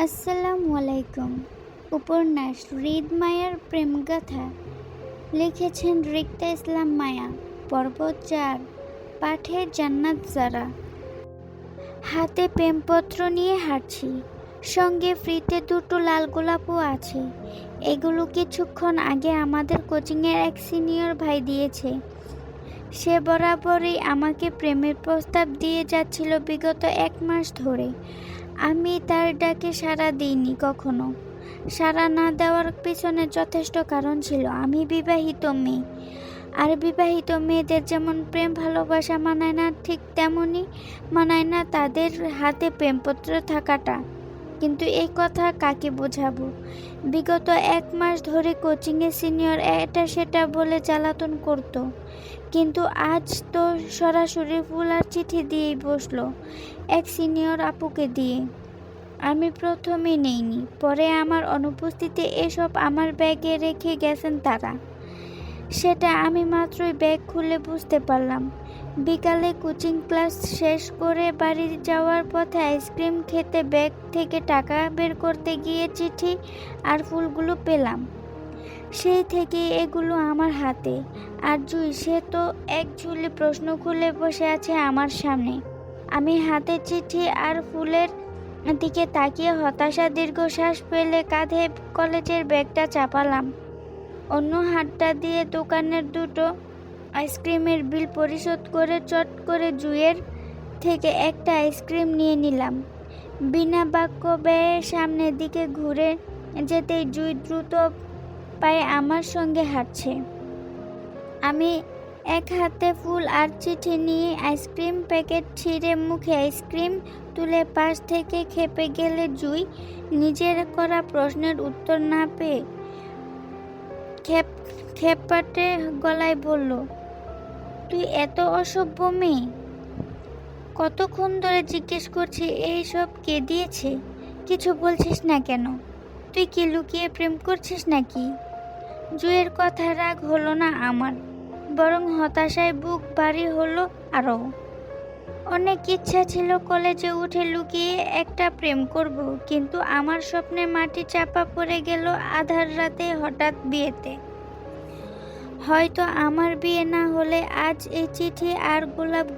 আসসালামু আলাইকুম। উপন্যাস হৃদ মায়ার প্রেমগাথা। লিখেছেন রিক্তা ইসলাম মায়া। পর্ব চার, পাঠে জান্নাত জারা হাতে প্রেমপত্র নিয়ে হাঁটছি। সঙ্গে ফ্রিতে দুটো লাল গোলাপও আছে। এগুলো কিছুক্ষণ আগে আমাদের কোচিংয়ের এক সিনিয়র ভাই দিয়েছে। সে বরাবরই আমাকে প্রেমের প্রস্তাব দিয়ে যাচ্ছিল বিগত এক মাস ধরে। আমি তার ডাকে সাড়া দিইনি কখনো। সাড়া না দেওয়ার পিছনে যথেষ্ট কারণ ছিল। আমি বিবাহিত মেয়ে। আর বিবাহিত মেয়েদের যেমন প্রেম, ভালোবাসা মানায় না, ঠিক তেমনই মানায় না তাদের হাতে প্রেমপত্র থাকাটা। কিন্তু এই কথা কাকে বোঝাবো? বিগত এক মাস ধরে কোচিংয়ে সিনিয়র এটা সেটা বলে জ্বালাতন করতো। কিন্তু আজ তো সরাসরি ফুল আর চিঠি দিয়েই বসল, এক সিনিয়র আপুকে দিয়ে। আমি প্রথমে নেইনি, পরে আমার অনুপস্থিতি এসব আমার ব্যাগে রেখে গেছেন তারা। সেটা আমি মাত্রই ব্যাগ খুলে বুঝতে পারলাম। বিকালে কোচিং ক্লাস শেষ করে বাড়ি যাওয়ার পথে আইসক্রিম খেতে ব্যাগ থেকে টাকা বের করতে গিয়ে চিঠি আর ফুলগুলো পেলাম। সেই থেকে এগুলো আমার হাতে। আর জুই সে তো এক ঝুলি প্রশ্ন খুলে বসে আছে আমার সামনে। আমি হাতে চিঠি আর ফুলের দিকে তাকিয়ে হতাশা দীর্ঘশ্বাস ফেলে কাঁধে কলেজের ব্যাগটা চাপালাম। অন্য হাতটা দিয়ে দোকানের দুটো আইসক্রিমের বিল পরিশোধ করে চট করে জুয়ের থেকে একটা আইসক্রিম নিয়ে নিলাম। বিনা বাক্য ব্যয়ের সামনের দিকে ঘুরে যেতেই জুই দ্রুত পায়ে আমার সঙ্গে হাঁটছে। আমি এক হাতে ফুল আর চিঠি নিয়ে আইসক্রিম প্যাকেট ছিঁড়ে মুখে আইসক্রিম তুলে পাশ থেকে খেপে গেলে জুই নিজের করা প্রশ্নের উত্তর না পেয়ে খেপ খেপাটে গলায় বলল, তুই এত অসভ্য মেয়ে। কতক্ষণ ধরে জিজ্ঞেস করছি এই সব কে দিয়েছে? কিছু বলছিস না কেন? তুই কি লুকিয়ে প্রেম করছিস নাকি? জুয়ের কথা রাগ হলো না আমার, বরং হতাশায় বুক ভারী হলো আরও। অনেক ইচ্ছা ছিল কলেজে উঠে লুকিয়ে একটা প্রেম করব, কিন্তু আমার স্বপ্নে মাটি চাপা পড়ে গেল আধার রাতে হঠাৎ বিয়েতে। হয়তো আমার বিয়ে না হলে আজ এই চিঠি আর গোলাপ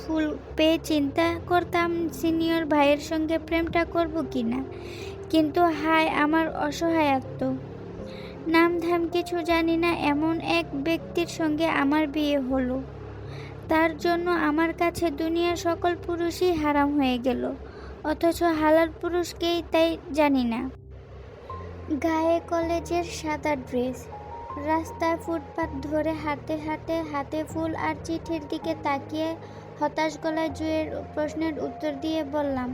ফুল পেয়ে চিন্তা করতাম সিনিয়র ভাইয়ের সঙ্গে প্রেমটা করব কি না কিন্তু হায় আমার অসহায়ত্ব। নাম ধাম কিছু জানি না, এমন এক ব্যক্তির সঙ্গে আমার বিয়ে হলো। তার জন্য আমার কাছে দুনিয়ার সকল পুরুষই হারাম হয়ে গেল, অথচ হালাল পুরুষকেই তাই জানি না। গায়ে কলেজের সাদা ড্রেস রাস্তায় ফুটপাত ধরে হাতে হাতে হাতে ফুল আর চিঠির দিকে তাকিয়ে হতাশ গলায় জুয়ের প্রশ্নের উত্তর দিয়ে বললাম,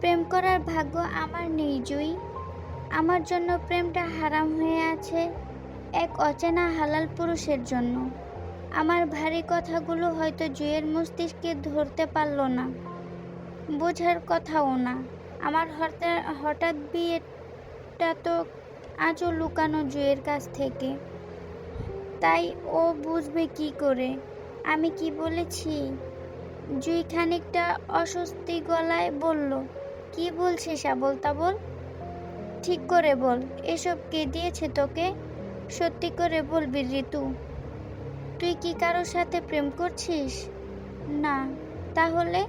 প্রেম করার ভাগ্য আমার নেই জুই। আমার জন্য প্রেমটা হারাম হয়ে আছে এক অচেনা হালাল পুরুষের জন্য। আমার ভারী কথাগুলো হয়তো জুয়ের মস্তিষ্কে ধরতে পারল না। বোঝার কথাও না। আমার হঠাৎ হঠাৎ বিয়েটা তো আজও লুকানো জুয়ের কাছ থেকে। তাই ও বুঝবে কি করে? আমি কি বলেছি? জুই খানিকটা অস্বস্তি গলায় বলল, কি বলছিস আবল তাবল? ঠিক করে বল, এসব কে দিয়েছে তোকে? সত্যি করে বলবি ঋতু। তুই কি কারোর সাথে প্রেম করছিস? না, তাহলে?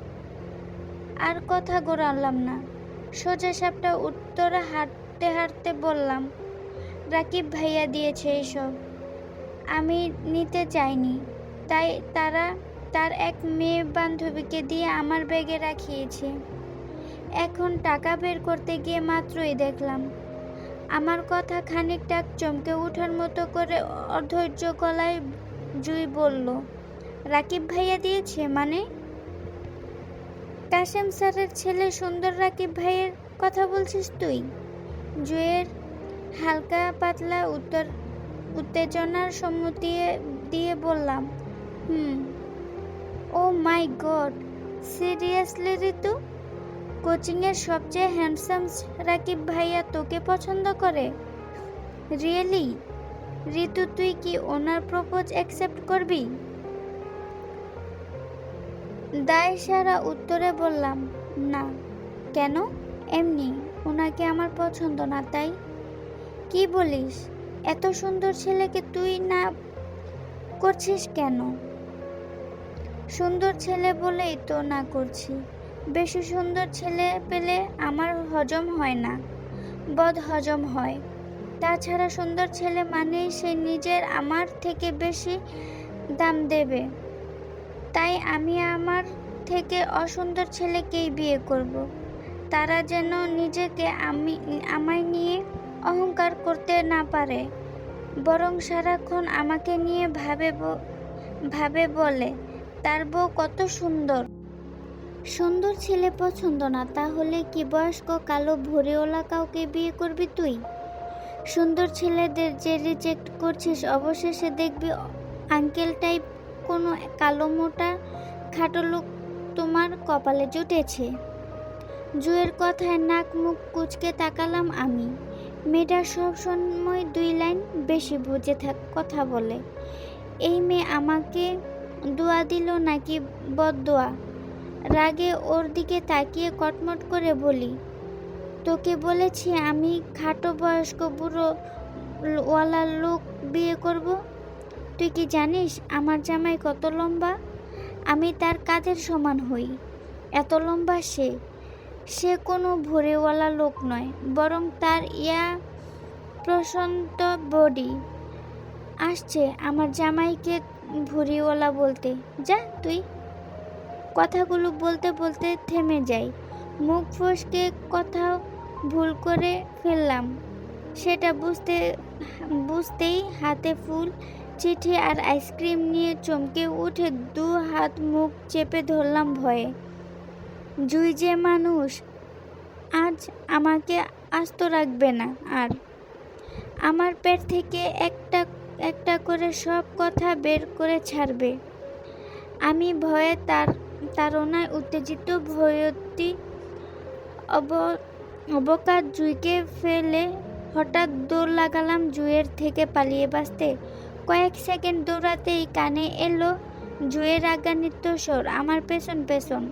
আর কথা গোড়ালাম না। সোজা সাপটা উত্তরে হাঁটতে হাঁটতে বললাম, রাকিব ভাইয়া দিয়েছে এসব। আমি নিতে চাইনি। তাই তারা তার এক মেয়ে বান্ধবীকে দিয়ে আমার ব্যাগে রাখিয়েছে। এখন টাকা বের করতে গিয়ে মাত্রই দেখলাম। আমার কথা খানিকটা চমকে ওঠার মতো করে অধৈর্য গলায় জুই বলল, রাকিব ভাইয়া দিয়েছে মানে? কাশেম স্যারের ছেলে সুন্দর রাকিব ভাইয়ের কথা বলছিস তুই? জুয়ের হালকা পাতলা উত্তর, উত্তেজনার সম্মতি দিয়ে বললাম, হুম। ও মাই গড সিরিয়াসলি ঋতু? কোচিংয়ের সবচেয়ে হ্যান্ডসাম রাকিব ভাইয়া তোকে পছন্দ করে? রিয়েলি ঋতু, তুই কি ওনার প্রপোজ অ্যাকসেপ্ট করবি? দায় সারা উত্তরে বললাম, না। কেন? এমনি, ওনাকে আমার পছন্দ না, তাই? কি বলিস? এত সুন্দর ছেলেকে তুই না করছিস কেন? সুন্দর ছেলে বলেই তো না করছি। বেশি সুন্দর ছেলে পেলে আমার হজম হয় না, বদ হজম হয়। তাছাড়া সুন্দর ছেলে মানেই সে নিজের আমার থেকে বেশি দাম দেবে। তাই আমি আমার থেকে অসুন্দর ছেলেকেই বিয়ে করব। তারা যেন নিজেকে আমি, আমায় নিয়ে অহংকার করতে না পারে, বরং সারাক্ষণ আমাকে নিয়ে ভাবে ভাবে বলে, তার বউ কত সুন্দর। সুন্দর ছেলে পছন্দ না, তাহলে কি বয়স্ক কালো ভুরিওয়ালা কাউকে বিয়ে করবি তুই? সুন্দর ছেলেদের যে রিজেক্ট করছিস, অবশেষে দেখবি আঙ্কেল টাইপ কোনো কালো মোটা খাটো লোক তোমার কপালে জুটেছে। জুয়ের কথায় নাক মুখ কুচকে তাকালাম আমি। মেয়েটা সব সময় দুই লাইন বেশি বুঝে থাক কথা বলে। এই মেয়ে আমাকে দোয়া দিল নাকি বদদোয়া? রাগে ওর দিকে তাকিয়ে কটমট করে বলি, তোকে বলেছি আমি খাটো বয়স্ক বুড়ো ওয়ালা লোক বিয়ে করব? তুই কি জানিস আমার জামাই কত লম্বা? আমি তার কাঁধের সমান হই, এত লম্বা সে। সে কোনো ভোরেওয়ালা লোক নয়, বরং তার ইয়া প্রশান্ত বডি। আসছে আমার জামাইকে ভুরিওয়ালা বলতে। যা তুই। কথাগুলো বলতে বলতে থেমে যাই। মুখ ফসকে কোথাও ভুল করে ফেললাম। সেটা বুঝতে, বুঝতেই হাতে ফুল, চিঠি আর আইসক্রিম নিয়ে চমকে উঠে দু হাত মুখ চেপে ধরলাম ভয়ে। জুই যে মানুষ, আজ আমাকে আস্ত রাখবে না আর। আমার পেট থেকে একটা একটা করে সব কথা বের করে ছাড়বে। আমি ভয়ে তার তাড়নায় উত্তেজিত ভয়তী অব, অবকাশ জুইকে ফেলে হঠাৎ দৌড় লাগালাম জুয়ের থেকে পালিয়ে বাঁচতে। কয়েক সেকেন্ড দৌড়াতেই কানে এলো জুয়ের রাগান্বিত স্বর, আমার পেছন পেছন।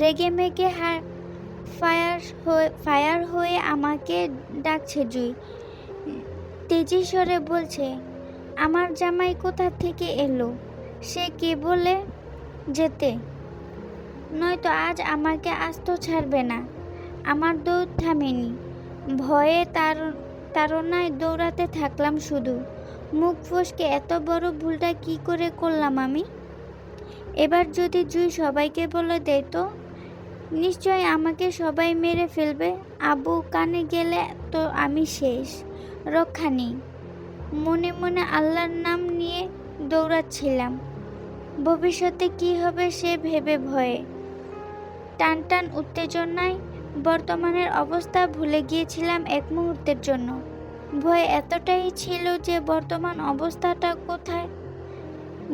রেগে মেগে হা, ফায়ার হয়ে ফায়ার হয়ে আমাকে ডাকছে জুই। তেজি স্বরে বলছে, আমার জামাই কোথা থেকে এলো? সে কে বলে? যেতে। নয়তো আজ আমাকে আস্ত ছাড়বে না। আমার দৌড় থামেনি। ভয়ে তার তাড়নায় দৌড়াতে থাকলাম শুধু। মুখ ফসকে এত বড় ভুলটা কি করে করলাম আমি? এবার যদি জুই সবাইকে বলে দেয় তো? নিশ্চয় আমাকে সবাই মেরে ফেলবে। আবু কানে গেলে তো আমি শেষ। রক্ষা নেই। মনে মনে আল্লাহর নাম নিয়ে দৌড়াচ্ছিলাম। ভবিষ্যতে কি হবে সে ভেবে ভয়ে। টান টান উত্তেজনায় বর্তমানের অবস্থা ভুলে গিয়েছিলাম এক মুহূর্তের জন্য। ভয় এতটাই ছিল যে বর্তমান অবস্থাটা কোথায়?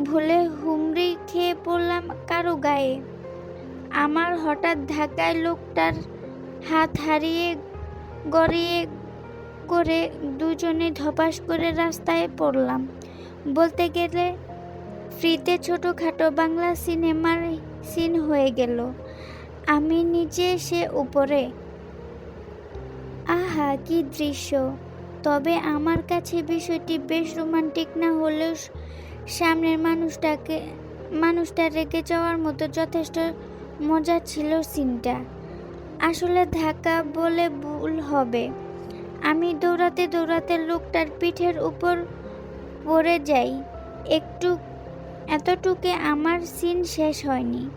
ভুলে হুমড়ি খেয়ে পড়লাম কারও গায়ে। আমার হঠাৎ ধাক্কায় লোকটার হাত হারিয়ে গড়িয়ে করে দুজনে ধপাস করে রাস্তায় পড়লাম। বলতে গেলে ফ্রিতে ছোটোখাটো বাংলা সিনেমার সিন হয়ে গেল। আমি নিচে সে উপরে। আহা, কি দৃশ্য। তবে আমার কাছে বিষয়টি বেশ রোমান্টিক না হলেও সামনের মানুষটাকে, মানুষটা রেগে যাওয়ার মতো যথেষ্ট মজা ছিল সিনটা। আসলে ধাক্কা বলে ভুল হবে। আমি দৌড়াতে দৌড়াতে লোকটার পিঠের উপর পড়ে যাই। একটু এতটুকে আমার সিন শেষ হয়নি।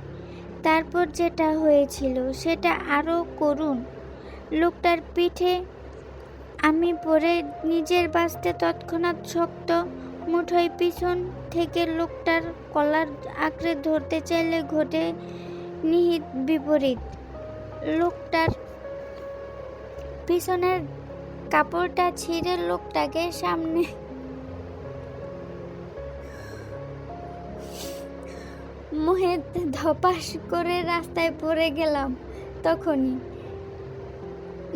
তারপর যেটা হয়েছিল, সেটা আরও করুন। লোকটার পিঠে আমি পরে নিজের বাঁচতে তৎক্ষণাৎ শক্ত মুঠোয় পিছন থেকে লোকটার কলার আঁকড়ে ধরতে চাইলে ঘটে নিহিত বিপরীত। লোকটার পিছনের কাপড়টা ছিঁড়ে লোকটাকে সামনে মুহে ধপাস করে রাস্তায় পড়ে গেলাম তখনই।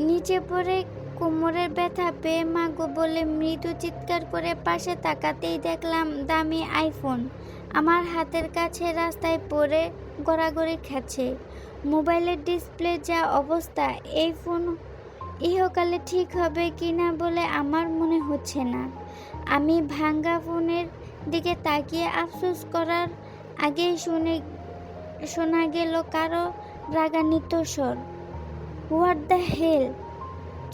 নিচে পড়ে কোমরের ব্যথা পেয়ে মাগো বলে মৃদু চিৎকার করে পাশে তাকাতেই দেখলাম দামি আইফোন। আমার হাতের কাছে রাস্তায় পড়ে গড়াগড়ি খাচ্ছে মোবাইলের ডিসপ্লে যা অবস্থা, এই ফোন ইহকালে ঠিক হবে কি না বলে আমার মনে হচ্ছে না। আমি ভাঙ্গা ফোনের দিকে তাকিয়ে আফসোস করার আগেই শুনে, শোনা গেল কারও রাগান্বিত স্বর। হোয়াট দ্য হেল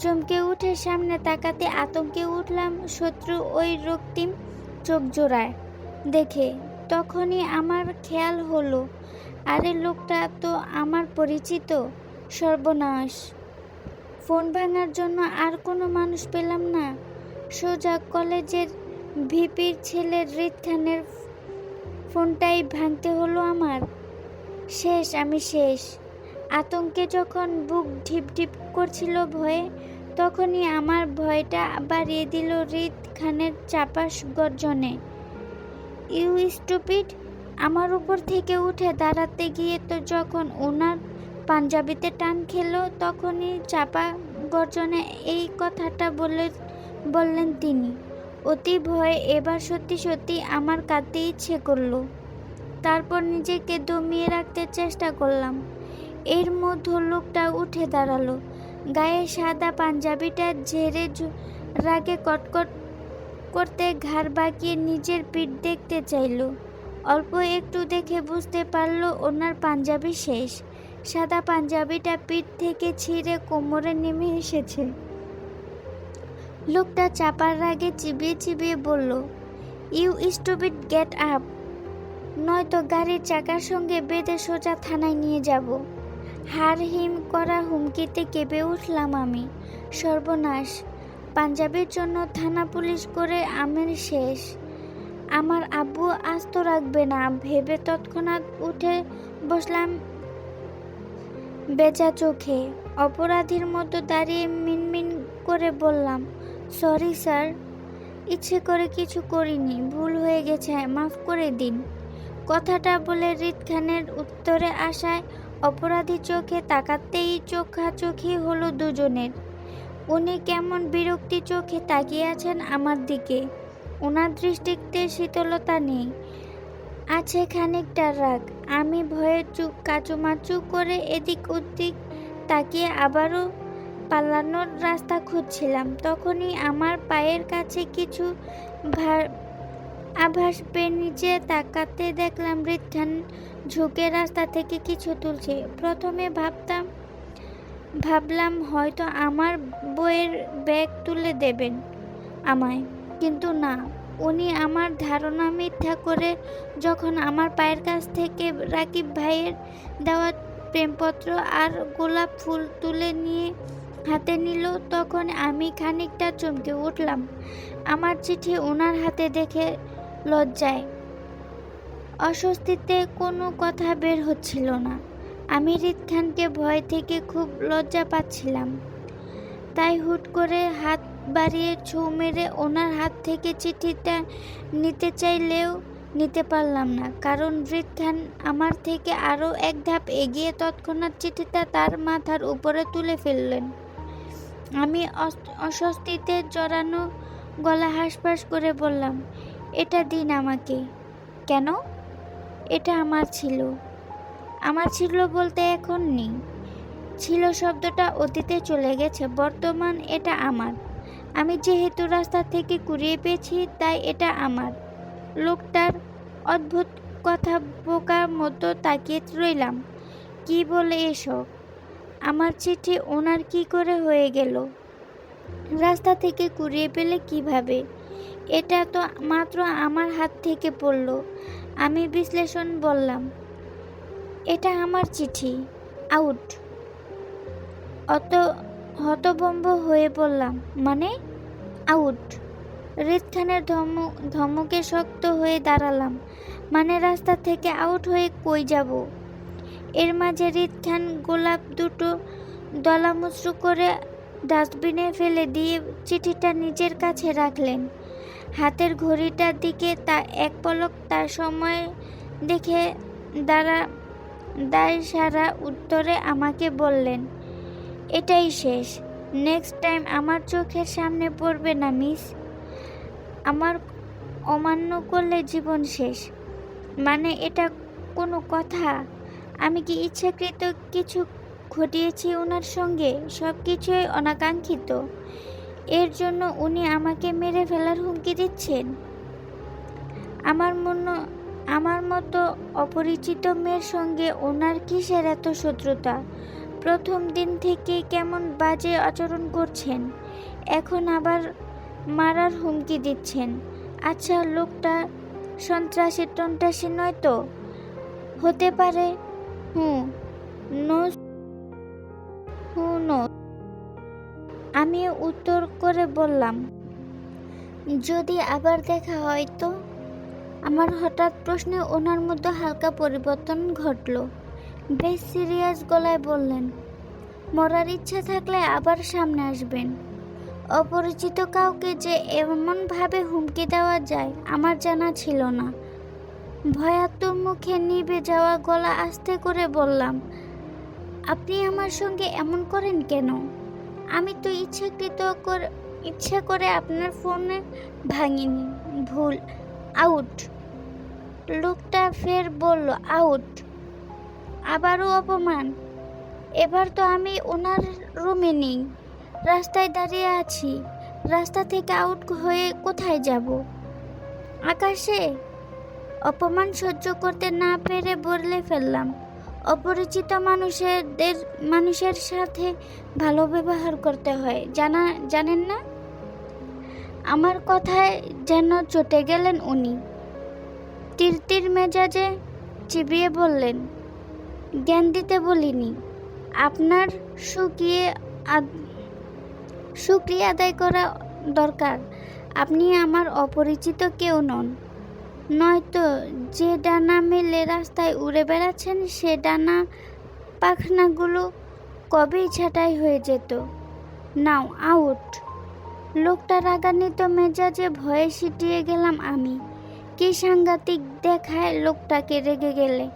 চমকে উঠে সামনে তাকাতে আতঙ্কে উঠলাম শত্রু ওই রক্তিম চোখ জোড়ায়। দেখে তখনই আমার খেয়াল হলো, আরে লোকটা তো আমার পরিচিত, সর্বনাশ। ফোন ভাঙার জন্য আর কোনো মানুষ পেলাম না। সোজা কলেজের ভিপির ছেলে রিত খানের ফোনটাই ভাঙতে হলো আমার। শেষ, আমি শেষ। আতঙ্কে যখন বুক ঢিপ ঢিপ করছিল ভয়ে, তখনই আমার ভয়টা বাড়িয়ে দিল রিত খানের চাপাস গর্জনে। ইউ স্টুপিড, আমার উপর থেকে উঠে দাঁড়াতে গিয়ে তো যখন ওনার পাঞ্জাবিতে টান খেলো, তখনই চাপা গর্জনে এই কথাটা বলে, বললেন তিনি। অতি ভয়ে এবার সত্যি সত্যি আমার কাঁদতে ইচ্ছে করল। তারপর নিজেকে দমিয়ে রাখতে চেষ্টা করলাম। এর মধ্যে লোকটা উঠে দাঁড়াল। গায়ে সাদা পাঞ্জাবিটা ঝেড়ে রাগে কটকট করতে ঘাড় বাঁকিয়ে নিজের পিঠ দেখতে চাইলো। অল্প একটু দেখে বুঝতে পারল ওনার পাঞ্জাবি শেষ। সাদা পাঞ্জাবিটা পিঠ থেকে ছিঁড়ে কোমরে নেমে এসেছে। লোকটা চাপার রাগে চিবিয়ে চিবিয়ে বলল ইউ স্টুপিড গেট আপ নয়তো গাড়ির চাকার সঙ্গে বেঁধে সোজা থানায় নিয়ে যাব। হার হিম করা হুমকিতে কেঁপে উঠলাম আমি। সর্বনাশ। পাঞ্জাবির জন্য থানা পুলিশ করে আমের শেষ। আমার আব্বু আস্ত রাখবে না। ভেবে তৎক্ষণাৎ উঠে বসলাম বেজা চোখে। অপরাধীর মতো দাঁড়িয়ে মিনমিন করে বললাম সরি স্যার ইচ্ছে করে কিছু করিনি। ভুল হয়ে গেছে। মাফ করে দিন। কথাটা বলে রিত খানের উত্তরে আসায় অপরাধী চোখে তাকাতেই চোখা চোখাচোখি হলো দুজনের। উনি কেমন বিরক্তি চোখে তাকিয়ে আছেন আমার দিকে। ওনার দৃষ্টিতে শীতলতা নেই। আছে খানিকটা রাগ। আমি ভয়ে চুপ কাচুমাচু করে এদিক ওদিক তাকিয়ে আবারও পালানোর রাস্তা খুঁজছিলাম। তখনই আমার পায়ের কাছে কিছু ভার- আভাস পেয়ে নিচে তাকাতে দেখলাম রিঠান ঝুঁকে রাস্তা থেকে কিছু তুলছে। প্রথমে ভাবতাম, ভাবলাম হয়তো আমার বইয়ের ব্যাগ তুলে দেবেন আমায়, কিন্তু না। উনি আমার ধারণা মিথ্যা করে যখন আমার পায়ের কাছ থেকে রাকিব ভাইয়ের দেওয়া প্রেমপত্র আর গোলাপ ফুল তুলে নিয়ে হাতে নিল, তখন আমি খানিকটা চমকে উঠলাম। আমার চিঠি ওনার হাতে দেখে লজ্জায়। অস্বস্তিতে কোনো কথা বের হচ্ছিল না। আমি রিত খানকে ভয় থেকে খুব লজ্জা পাচ্ছিলাম। তাই হুট করে হাত বাড়িয়ে ছু মেরে ওনার হাত থেকে চিঠিটা নিতে চাইলেও নিতে পারলাম না, কারণ রিত খান আমার থেকে আরও এক ধাপ এগিয়ে তৎক্ষণাৎ চিঠিটা তার মাথার উপরে তুলে ফেললেন। আমি অস- অস্বস্তিতে জড়ানো গলা হাঁসফাঁস করে বললাম, এটা দিন আমাকে। কেন? এটা আমার ছিল। আমার ছিল বলতে এখন নেই। ছিল শব্দটা অতীতে চলে গেছে, বর্তমান এটা আমার। আমি যেহেতু রাস্তা থেকে কুড়িয়ে পেয়েছি, তাই এটা আমার। লোকটার অদ্ভুত কথা বোকার মতো তাকিয়ে রইলাম। কি বলে এসব? আমার চিঠি ওনার কি করে হয়ে গেল? রাস্তা থেকে কুড়িয়ে পেলে কীভাবে? এটা তো মাত্র আমার হাত থেকে পড়ল। আমি বিশ্লেষণ বললাম, এটা আমার চিঠি, আউট। অত হতভম্ব হয়ে পড়লাম মানে? আউট। রিত ধমক ধমকে শক্ত হয়ে দাঁড়ালাম মানে রাস্তা থেকে আউট হয়ে কই যাব? এর মাঝে রিত খান গোলাপ দুটো দলামুচড়ু করে ডাস্টবিনে ফেলে দিয়ে চিঠিটা নিজের কাছে রাখলেন। হাতের ঘড়িটার দিকে তা এক পলক তার সময় দেখে দাঁড়া, দায় সারা উত্তরে আমাকে বললেন, এটাই শেষ। নেক্সট টাইম আমার চোখের সামনে পড়বে না, মিস। আমার অমান্য করলে জীবন শেষ। মানে এটা কোনো কথা? আমি কি ইচ্ছাকৃত কিছু ঘটিয়েছি ওনার সঙ্গে? সব কিছুই অনাকাঙ্ক্ষিত। এর জন্য উনি আমাকে মেরে ফেলার হুমকি দিচ্ছেন। আমার মনে, আমার মতো অপরিচিত মেয়ের সঙ্গে ওনার কিসের এত শত্রুতা? প্রথম দিন থেকে কেমন বাজে আচরণ করছেন। এখন আবার মারার হুমকি দিচ্ছেন। আচ্ছা লোকটা সন্ত্রাসী, টন্ত্রাসী নয় তো? হতে পারে হুম নো, হু, নো। আমি উত্তর করে বললাম, যদি আবার দেখা হয় তো? আমার হঠাৎ প্রশ্নে ওনার মধ্যে হালকা পরিবর্তন ঘটলো। বেশ সিরিয়াস গলায় বললেন, মরার ইচ্ছা থাকলে আবার সামনে আসবেন। অপরিচিত কাউকে যে এমনভাবে হুমকি দেওয়া যায়, আমার জানা ছিল না। ভয়াতুর মুখে নিভে যাওয়া গলা আস্তে করে বললাম, আপনি আমার সঙ্গে এমন করেন কেন? আমি তো ইচ্ছাকৃত করে, ইচ্ছা করে আপনার ফোনে ভাঙিনি। ভুল। আউট। লোকটা ফের বলল, আউট। আবারও অপমান। এবার তো আমি ওনার রুমে নেই। রাস্তায় দাঁড়িয়ে আছি। রাস্তা থেকে আউট হয়ে কোথায় যাব? আকাশে? অপমান সহ্য করতে না পেরে বলে ফেললাম। অপরিচিত মানুষেরদের মানুষের সাথে ভালো ব্যবহার করতে হয়। জানা, জানেন না? আমার কথায় যেন চটে গেলেন উনি। তিরতির মেজাজে চিবিয়ে বললেন, জ্ঞান দিতে বলিনি। আপনার শুকিয়ে আদ- শুক্রিয়া আদায় করা দরকার। আপনি আমার অপরিচিত কেউ নন। নয়তো যে ডানা মেলে রাস্তায় উড়ে বেড়াচ্ছেন, সে ডানা পাখনাগুলো কবেই ছাঁটাই হয়ে যেত। নাও, আউট। লোকটা রাগান্বিত মেজাজে ভয়ে সিটিয়ে গেলাম আমি। কি সাংঘাতিক দেখায় লোকটাকে রেগে গেলে।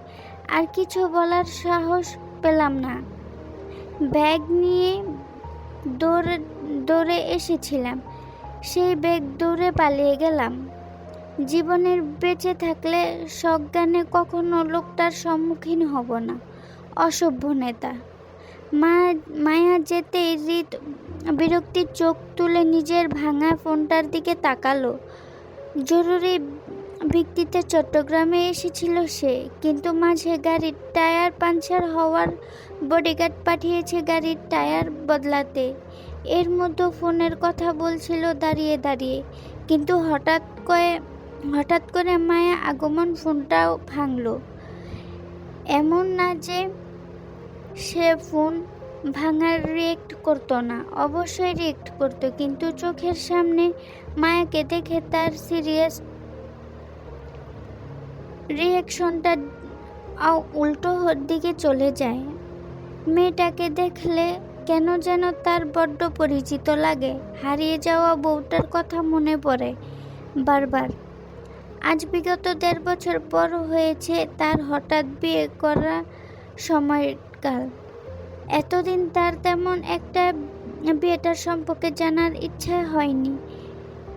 আর কিছু বলার সাহস পেলাম না। ব্যাগ নিয়ে দৌড়ে দৌড়ে এসেছিলাম। সেই ব্যাগ দৌড়ে পালিয়ে গেলাম। জীবনের বেঁচে থাকলে সজ্ঞানে কখনো লোকটার সম্মুখীন হব না। অসভ্য নেতা। মা, মায়া যেতেই হৃদ বিরক্তির চোখ তুলে নিজের ভাঙা ফোনটার দিকে তাকালো। জরুরি ভিত্তিতে চট্টগ্রামে এসেছিল সে, কিন্তু মাঝে গাড়ির টায়ার পাঞ্চার হওয়ার বডিগার্ড পাঠিয়েছে গাড়ির টায়ার বদলাতে। এর মধ্যে ফোনের কথা বলছিল দাঁড়িয়ে দাঁড়িয়ে, কিন্তু হঠাৎ করে হঠাৎ করে মায়া আগমন ফোনটাও ভাঙলো। এমন না যে সে ফোন ভাঙার রিয়েক্ট করতো না, অবশ্যই রিয়েক্ট করতো, কিন্তু চোখের সামনে মায়াকে দেখে তার সিরিয়াস রিয়াকশনটা উল্টো দিকে চলে যায়। মেয়েটাকে দেখলে কেন যেন তার বড্ড পরিচিত লাগে, হারিয়ে যাওয়া বউটার কথা মনে পড়ে বারবার। আজ বিগত দেড় বছর পর হয়েছে তার হঠাৎ বিয়ে করা সময়কাল এতদিন তার তেমন একটা বিয়েটার সম্পর্কে জানার ইচ্ছা হয়নি।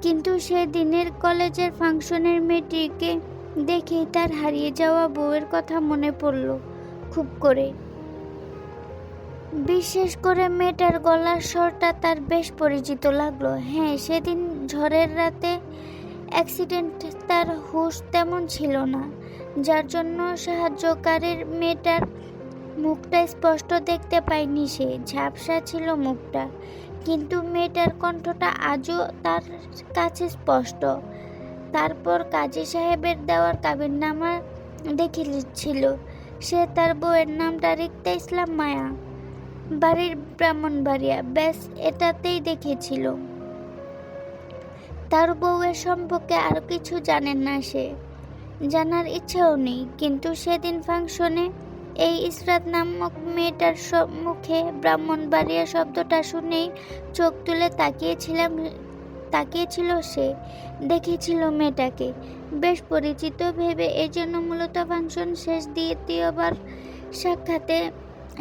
কিন্তু সেদিনের কলেজের ফাংশনের মেয়েটিকে দেখেই তার হারিয়ে যাওয়া বউয়ের কথা মনে পড়ল খুব করে। বিশেষ করে মেয়েটার গলার স্বরটা তার বেশ পরিচিত লাগল। হ্যাঁ সেদিন ঝড়ের রাতে অ্যাক্সিডেন্ট তার হুঁশ তেমন ছিল না, যার জন্য সাহায্যকারীর মেয়েটার মুখটা স্পষ্ট দেখতে পায়নি সে, ঝাপসা ছিল মুখটা। কিন্তু মেয়েটার কণ্ঠটা আজও তার কাছে স্পষ্ট। তারপর কাজী সাহেবের দেওয়ার কাবিননামা দেখে ছিল সে তার বউয়ের নামটা রিক্তা ইসলাম মায়া। বাড়ির ব্রাহ্মণবাড়িয়া। ব্যাস, এটাতেই দেখেছিল। তার বউয়ের সম্পর্কে আরও কিছু জানেন না সে। জানার ইচ্ছাও নেই, কিন্তু সেদিন ফাংশনে এই ইসরাত নামক মেয়েটার মুখে ব্রাহ্মণবাড়িয়া শব্দটা শুনেই চোখ তুলে তাকিয়েছিলাম, তাকিয়েছিল সে, দেখেছিল মেয়েটাকে। বেশ পরিচিত ভেবে এই জন্য মূলত ফাংশন শেষ দিয়ে দ্বিতীয়বার সাক্ষাতে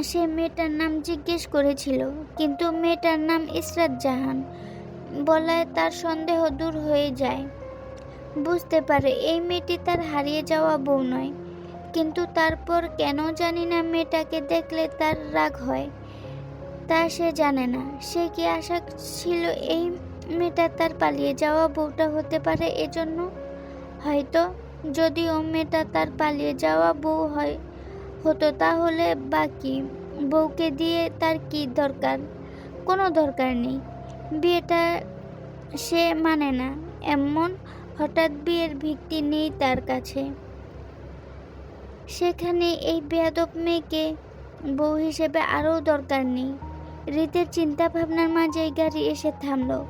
সে মেয়েটার নাম জিজ্ঞেস করেছিল, কিন্তু মেয়েটার নাম ইসরাত জাহান। বলায় তার সন্দেহ দূর হয়ে যায়। বুঝতে পারে এই মেয়েটি তার হারিয়ে যাওয়া বউ নয়, কিন্তু তারপর কেন জানি না মেয়েটাকে দেখলে তার রাগ হয়। তা সে জানে না, সে কি আশা ছিল এই মেয়েটা তার পালিয়ে যাওয়া বউটা হতে পারে এজন্য? হয়তো যদি ও মেয়েটা তার পালিয়ে যাওয়া বউ হয়, হতো তাহলে বাকি বউকে দিয়ে তার কি দরকার? কোনো দরকার নেই। বিয়েটা সে মানে না, এমন হঠাৎ বিয়ের ভিত্তি নেই তার কাছে। সেখানে এই বেয়াদব মেয়েকে বউ হিসেবে আরও দরকার নেই। রীতের চিন্তা ভাবনার মাঝে গাড়ি এসে থামল।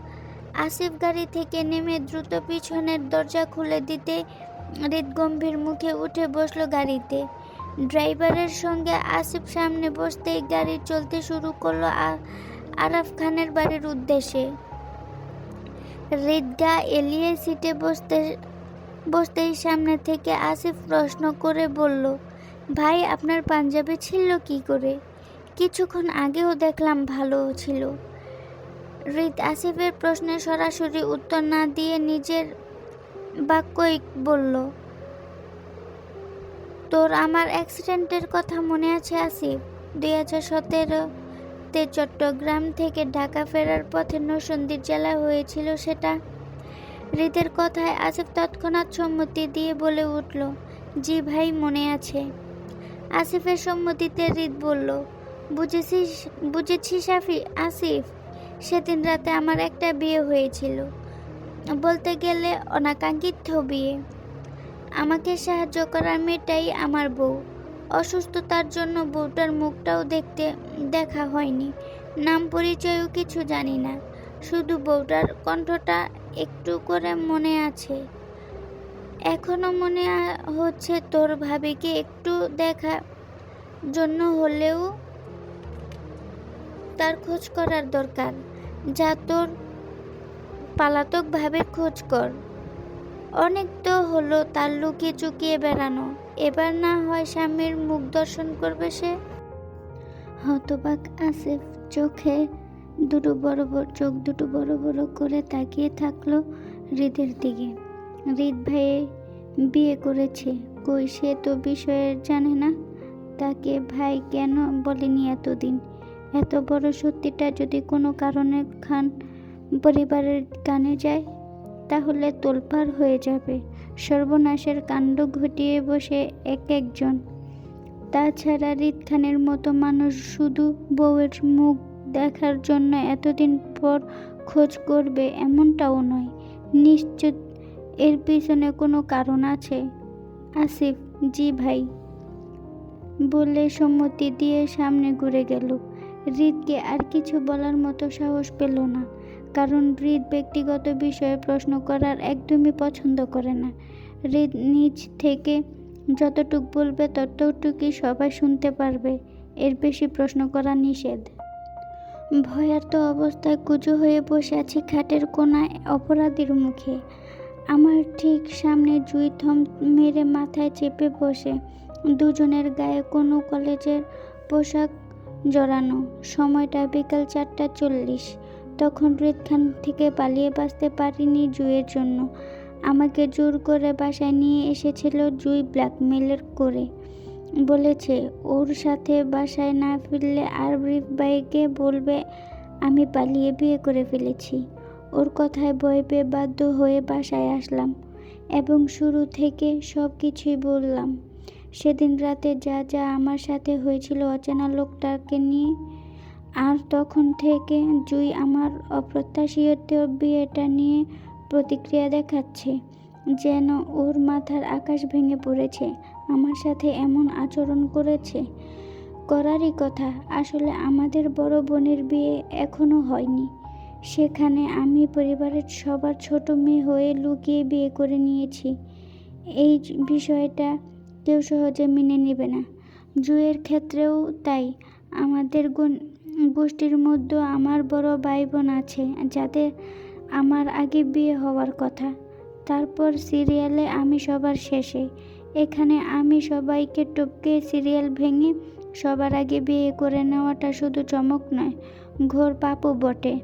আসিফ গাড়ি থেকে নেমে দ্রুত পিছনের দরজা খুলে দিতে রীত গম্ভীর মুখে উঠে বসল গাড়িতে। ড্রাইভারের সঙ্গে আসিফ সামনে বসতেই গাড়ি চলতে শুরু করল আ- আরাফ খানের বাড়ির উদ্দেশ্যে। হৃদগা এলিয়ে সিটে বসতে, বসতেই সামনে থেকে আসিফ প্রশ্ন করে বলল, ভাই, আপনার পাঞ্জাবি ছিল কি করে? কিছুক্ষণ আগেও দেখলাম ভালো ছিল। হৃদ আসিফের প্রশ্নে সরাসরি উত্তর না দিয়ে নিজের বাক্যই বলল, তোর আমার অ্যাক্সিডেন্টের কথা মনে আছে, আসিফ? দু হাজার সতেরো সতেরোতে চট্টগ্রাম থেকে ঢাকা ফেরার পথে নরসিংদী জেলা হয়েছিল সেটা। হৃদের কথায় আসিফ তৎক্ষণাৎ সম্মতি দিয়ে বলে উঠল, জি ভাই, মনে আছে। আসিফের সম্মতিতে হৃদ বলল, বুঝেছিস বুঝেছি সাফি, আসিফ, সেদিন রাতে আমার একটা বিয়ে হয়েছিল। বলতে গেলে অনাকাঙ্ক্ষিত বিয়ে। আমাকে সাহায্য করার মেয়েটাই আমার বউ। অসুস্থতার জন্য বউটার মুখটাও দেখতে দেখা হয়নি। নাম পরিচয়ও কিছু জানি না। শুধু বউটার কণ্ঠটা একটু করে মনে আছে। এখনও মনে হচ্ছে তোর ভাবিকে একটু দেখা জন্য হলেও তার খোঁজ করার দরকার। যা তোর পালাতক ভাবের খোঁজ কর। অনেক তো হলো তার লুকিয়ে চুকিয়ে বেড়ানো। এবার না হয় স্বামীর মুখ দর্শন করবে সে? হতবাক আসিফ চোখে দুটো বড় বড়, চোখ দুটো বড় বড় করে তাকিয়ে থাকল হৃদের দিকে। হৃদ ভাইয়ে বিয়ে করেছে, কই সে তো বিষয়ে জানে না। তাকে ভাই কেন বলেনি এতদিন? এত বড় সত্যিটা যদি কোনো কারণে খান, পরিবারের কানে যায় তাহলে তোলপাড় হয়ে যাবে। সর্বনাশের কাণ্ড ঘটিয়ে বসে এক একজন। তাছাড়া রিত খানের মতো মানুষ শুধু বউয়ের মুখ দেখার জন্য এতদিন পর খোঁজ করবে এমনটাও নয়। নিশ্চিত এর পিছনে কোনো কারণ আছে? আসিফ, জি ভাই। বলে সম্মতি দিয়ে সামনে ঘুরে গেল। হৃদকে আর কিছু বলার মতো সাহস পেল না। কারণ হৃদ ব্যক্তিগত বিষয়ে প্রশ্ন করার একদমই পছন্দ করে না। হৃদ নিজ থেকে যতটুক বলবে ততটুকুই সবাই শুনতে পারবে। এর বেশি প্রশ্ন করা নিষেধ। ভয়ার্ত অবস্থায় কুজো হয়ে বসে আছি খাটের কোনায় অপরাধীর মুখে। আমার ঠিক সামনে জুই থম মেরে মাথায় চেপে বসে। দুজনের গায়ে কোনো কলেজের পোশাক জড়ানো। সময়টা বিকাল চারটা চল্লিশ। তখন হৃদখান থেকে পালিয়ে বাঁচতে পারিনি জুয়ের জন্য। আমাকে জোর করে বাসায় নিয়ে এসেছিল জুই ব্ল্যাকমেলের করে। বলেছে, ওর সাথে বাসায় না ফিরলে আর ব্রিফ বাইকে বলবে, আমি পালিয়ে বিয়ে করে ফেলেছি। ওর কথায় ভয় পেয়ে বাধ্য হয়ে বাসায় আসলাম এবং শুরু থেকে সব কিছুই বললাম। সেদিন রাতে যা যা আমার সাথে হয়েছিল অচেনা লোকটাকে নিয়ে আর তখন থেকে জুই আমার অপ্রত্যাশিত বিয়েটা নিয়ে প্রতিক্রিয়া দেখাচ্ছে, যেন ওর মাথার আকাশ ভেঙে পড়েছে, আমার সাথে এমন আচরণ করেছে। করারই কথা, আসলে আমাদের বড় বোনের বিয়ে এখনও হয়নি। সেখানে আমি পরিবারের সবার ছোট মেয়ে হয়ে লুকিয়ে বিয়ে করে নিয়েছি। এই বিষয়টা কেউ সহজে মেনে নেবে না। জুয়ের ক্ষেত্রেও তাই। আমাদের গো- গোষ্ঠীর মধ্যে আমার বড় ভাই বোন আছে যাদের আমার আগে বিয়ে হওয়ার কথা। তারপর সিরিয়ালে আমি সবার শেষে। এখানে আমি সবাইকে টপকে সিরিয়াল ভেঙে সবার আগে বিয়ে করে নেওয়াটা শুধু চমক নয়, ঘোর পাপও বটে।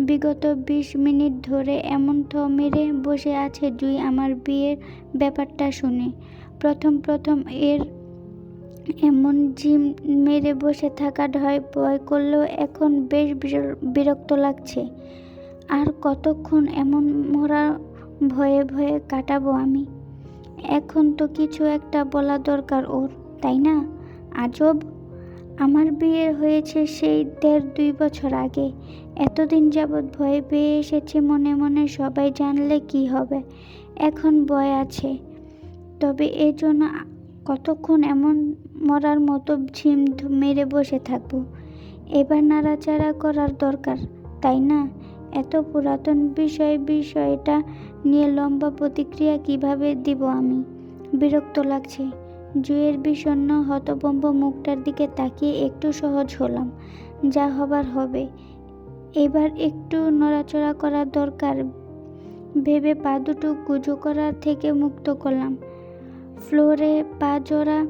বিগত বিশ মিনিট ধরে এমন থ মেরে বসে আছে জুই আমার বিয়ের ব্যাপারটা শুনে। প্রথম প্রথম এর এমন জিম মেরে বসে থাকা ঢয় ভয় করলেও এখন বেশ বির- বিরক্ত লাগছে। আর কতক্ষণ এমন মরা ভয়ে ভয়ে কাটাবো আমি? এখন তো কিছু একটা বলা দরকার ওর, তাই না? আজব! আমার বিয়ে হয়েছে সেই দেড় দুই বছর আগে। এতদিন যাবৎ ভয় পেয়ে এসেছি মনে মনে, সবাই জানলে কি হবে। এখন ভয় আছে। তবে এই জন্য আ- কতক্ষণ এমন মরার মতো ঝিম মেরে বসে থাকব? এবার নাড়াচাড়া করার দরকার, তাই না? এত পুরাতন বিষয়, বিষয়টা নিয়ে লম্বা প্রতিক্রিয়া কীভাবে দিব আমি? বিরক্ত লাগছে। জুয়ের বিষণ্ণ হতবম্ব মুখটার দিকে তাকিয়ে একটু সহজ হলাম। যা হবার হবে। এবার একটু নড়াচড়া করার দরকার। ভেবে পা দুটো গুজো করার থেকে মুক্ত করলাম। ফ্লোরে পা জোড়া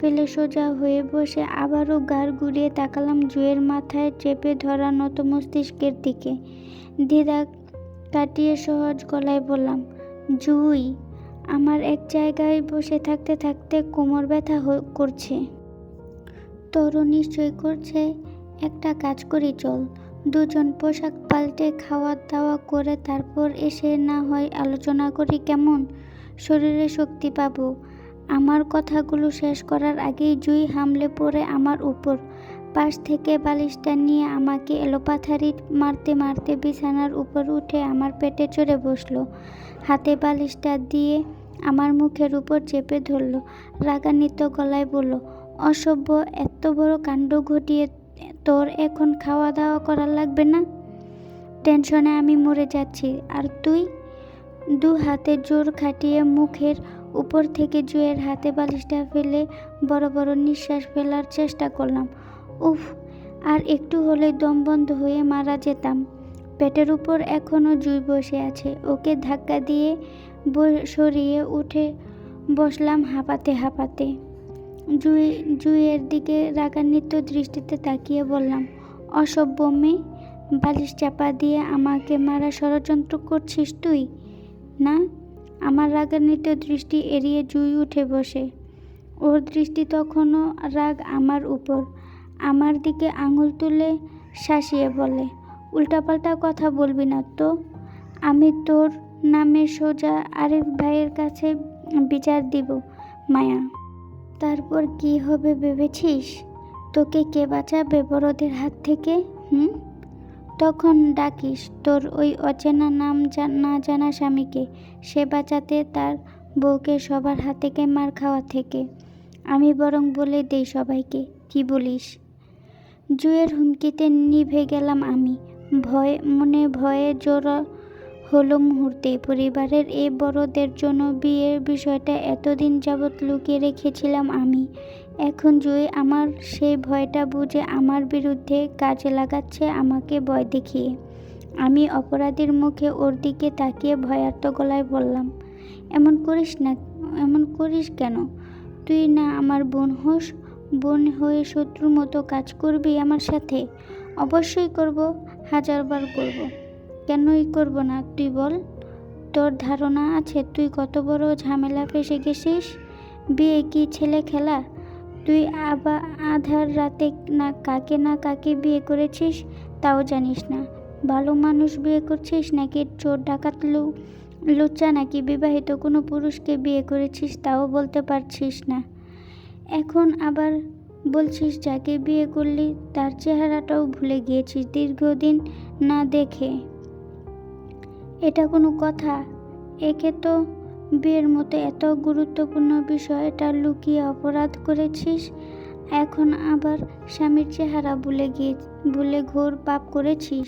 ফেলে সোজা হয়ে বসে আবারও গাড় ঘুরিয়ে তাকালাম জুয়ের মাথায় চেপে ধরা নত মস্তিষ্কের দিকে। দিদা কাটিয়ে সহজ গলায় বললাম, জুই, আমার এক জায়গায় বসে থাকতে থাকতে কোমর ব্যথা করছে। তোরও নিশ্চয় করছে। একটা কাজ করি চল। দুজন পোশাক পাল্টে খাওয়া দাওয়া করে তারপর এসে না হয় আলোচনা করি কেমন? শরীরে শক্তি পাবো। আমার কথাগুলো শেষ করার আগেই জুই হামলে পড়ে আমার উপর। পাশ থেকে বালিশটা নিয়ে আমাকে এলোপাথারি মারতে মারতে বিছানার উপর উঠে আমার পেটে চড়ে বসল। হাতে বালিশটা দিয়ে আমার মুখের উপর চেপে ধরলো। রাগান্বিত গলায় বলল, অসভ্য, এত বড় কাণ্ড ঘটিয়ে তোর এখন খাওয়া দাওয়া করা লাগবে না? টেনশনে আমি মরে যাচ্ছি। আর তুই? দু হাতে জোর খাটিয়ে মুখের উপর থেকে জুয়ের হাতে বালিশটা ফেলে বড় বড় নিঃশ্বাস ফেলার চেষ্টা করলাম। উফ, আর একটু হলে দম বন্ধ হয়ে মারা যেতাম। পেটের উপর এখনও জুই বসে আছে। ওকে ধাক্কা দিয়ে সরিয়ে উঠে বসলাম হাঁপাতে হাঁপাতে। জুই, জুইয়ের দিকে রাগান্বিত দৃষ্টিতে তাকিয়ে বললাম, অসভ্য মেয়ে, বালিশ চাপা দিয়ে আমাকে মারা ষড়যন্ত্র করছিস তুই? না আমার রাগান্বিত দৃষ্টি এড়িয়ে জুই উঠে বসে। ওর দৃষ্টি তখনও রাগ আমার উপর। আমার দিকে আঙুল তুলে শাসিয়ে বলে, উল্টাপাল্টা কথা বলবি না তো। আমি তোর নামে সোজা আরিফ ভাইয়ের কাছে বিচার দিব, মায়া। তারপর কি হবে ভেবেছিস? তোকে কে বাঁচাবে বড়দের হাত থেকে, হুম? তখন ডাকিস, তোর ওই অচেনা নাম না জানা স্বামীকে। সে বাঁচাতে তার বউকে সবার হাত থেকে মার খাওয়া থেকে। আমি বরং বলে দেই সবাইকে, কি বলিস? জুয়ের হুমকিতে নিভে গেলাম আমি। ভয়, মনে ভয়ে জোড়া হলো মুহূর্তে। পরিবারের এই বড়দের জন্য বিয়ের বিষয়টা এতদিন যাবৎ লুকিয়ে রেখেছিলাম আমি। এখন জুই আমার সেই ভয়টা বুঝে আমার বিরুদ্ধে কাজে লাগাচ্ছে, আমাকে ভয় দেখিয়ে। আমি অপরাধীর মুখে ওর দিকে তাকিয়ে ভয়ার্ত গলায় বললাম, এমন করিস না, এমন করিস কেন? তুই না আমার বোন হোস, বোন হয়ে শত্রুর মতো কাজ করবি আমার সাথে? অবশ্যই করব, হাজারবার করব। কেনই করব না, তুই বল। তোর ধারণা আছে, তুই কত বড় ঝামেলা ফেসে গেছিস? বিয়ে কি ছেলে খেলা? তুই আবার আধার রাতে না কাকে না কাকে বিয়ে করেছিস তাও জানিস না। ভালো মানুষ বিয়ে করছিস নাকি চোর ডাকাত লু, লুচ্চা নাকি বিবাহিত কোনো পুরুষকে বিয়ে করেছিস তাও বলতে পারছিস না। এখন আবার বলছিস যাকে বিয়ে করলি তার চেহারাটাও ভুলে গিয়েছিস দীর্ঘদিন না দেখে। এটা কোনো কথা? একে তো বিয়ের মতো এত গুরুত্বপূর্ণ বিষয়টা লুকিয়ে অপরাধ করেছিস? এখন আবার স্বামীর চেহারা ভুলে গিয়ে, ভুলে ঘোর পাপ করেছিস?